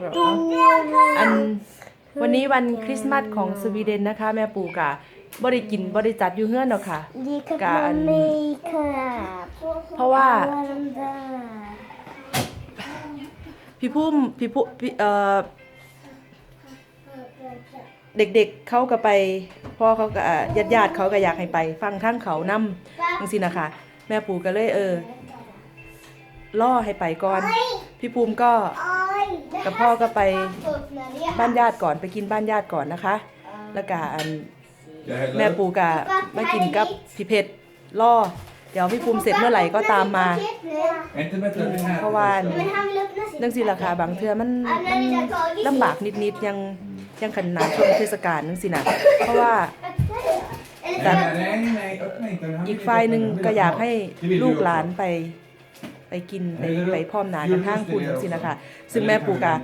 แบบเอาอันวันนี้วันคริสต์มาสของสวีเดนนะคะ แม่ปู่กะบ่ได้กินบ่ได้จัดอยู่เฮือนหรอกค่ะ Die kan Kan- man make-up. เพราะว่า Vad är de där? พี่พุ่มพี่พุ่มพี่เอ่อเด็กๆเขาก็ไปพ่อเขาก็ญาติญาติๆเขาก็อยากให้ไป ฟังทั้งเขานำจังซี่นะคะ แม่ปู่ก็เลยเออล่อให้ไปก่อน พี่ภูมิก็ Oj, กับพ่อก็ไป öppnar det. บ้านญาติก่อนไปกินบ้านญาติก่อนนะคะ แล้วก็อัน Jag häller แม่ upp. ปูกะมากินกับพี่เพชรล่อเดี๋ยวพี่ภูมิเสร็จเมื่อไหร่ก็ตามมา Inte med den här. เพราะว่า Men han vill öppna sitt. เรื่องสิราคาบางเทื่อมันอันนั้มันนจะขอยี่สิบลำบากนิดๆยังยังขนาดช่วงเทศกาลนึงสินะเพราะว่า Eller Nej, så- nej, nej, öppna inte. Han อีก vill ฝ่าย inte หนึ่ง öppna. ก็อยากให้ Det vill ลูก du หลาน också. ไป ไปกินไปไปพร้อมหนากันทางคุณสินะคะซึ่งแม่ปูกะ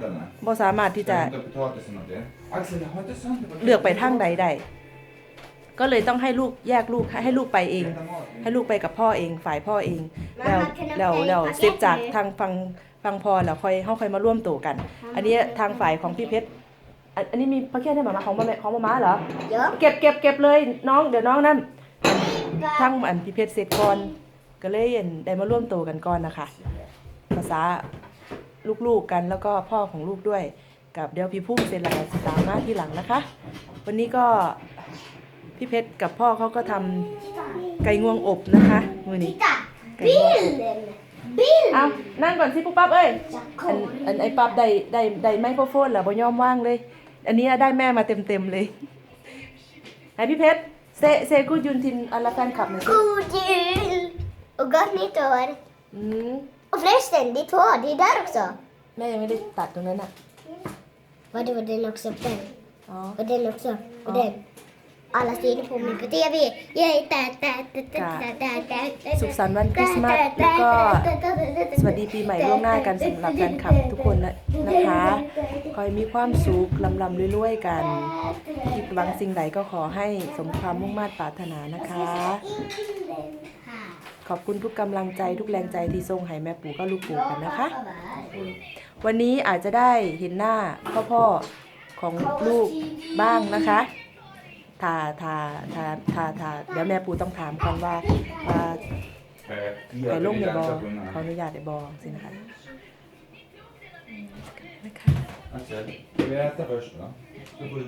บ่สามารถที่จะ Jag hämtar potatisen åt er. Axel, jag har inte sönder potatisen. เลือกไปทางใดได้ก็เลยต้องให้ลูกแยกลูกให้ให้ลูกไปเอง Äta mat. ให้ลูกไปกับพ่อเองฝ่ายพ่อเอง แล้วแล้วแล้วเสร็จจากทางฟังฟังพอแล้วค่อยเฮาค่อยมาร่วมตัวกัน อันนี้ทางฝ่ายของพี่เพชรอันอันนี้มีพระเคียนให้หมามาของมาแม่ของมาม่าเหรอ Ja. เก็บเก็บเก็บเลยน้องเดี๋ยวน้องนั่นทั้งอันพี่เพชรเสร็จก่อน ก็เลยอันได้มาร่วมตัวกันก่อนนะคะ ภาษาลูกๆกันแล้วก็พ่อของลูกด้วย กับเดี๋ยวพี่พุ่มเสร็จแล้วก็สิตามมาที่หลังนะคะ วันนี้ก็พี่เพชรกับพ่อเขาก็ทำไก่งวงอบนะคะมือนี้ Titta! ไก่งวงอบ Bilden! Bild! เอานั่งก่อนสิปุ๊บปั๊บเอ้ย Jag อัน kommer. อันไอ้ปั๊บได้ได้ได้ไมโครโฟนแล้วบ่ยอมว่างเลย อันนี้ได้แม่มาเต็มเต็มๆเลยไหนพี่เพชรเซเซกูยุนทินอัลลาแฟนคลับหน่อยสิ God jul! Och gott nytt år! Mm. Och förresten, ditt hår, det är där också! Nej, men det är pappa, den där. Vadå, den också? Den? Ja. Och den också? Och ja. den? Alla ser på mig på TV. Yay, da, da, da, da, da, da, da, da, สุขสันต์วันคริสต์มาสแล้วก็สวัสดีปีใหม่ล่วงหน้ากันสำหรับแฟนคลับทุกคนนะนะคะขอให้มีความสุขลำลำรวยๆกันคิดหวังสิ่งใดก็ขอให้สมความมุ่งมั่นปรารถนานะคะ ขอบคุณทุกกำลังใจทุกแรงใจที่ส่งให้แม่ปู่ก็ลูกปู่กันนะคะ วันนี้อาจจะได้เห็นหน้าพ่อพ่อของลูกบ้างนะคะ ทาทาทาทาทาเดี๋ยวแม่ปู่ต้องถามก่อนว่าว่า Eh, ไป jag ลง vill ในบอ dansa ขอ på อ den นุ här. ญาตในบอสินะคะนะคะ Axel, ska vi äta först då? Då får du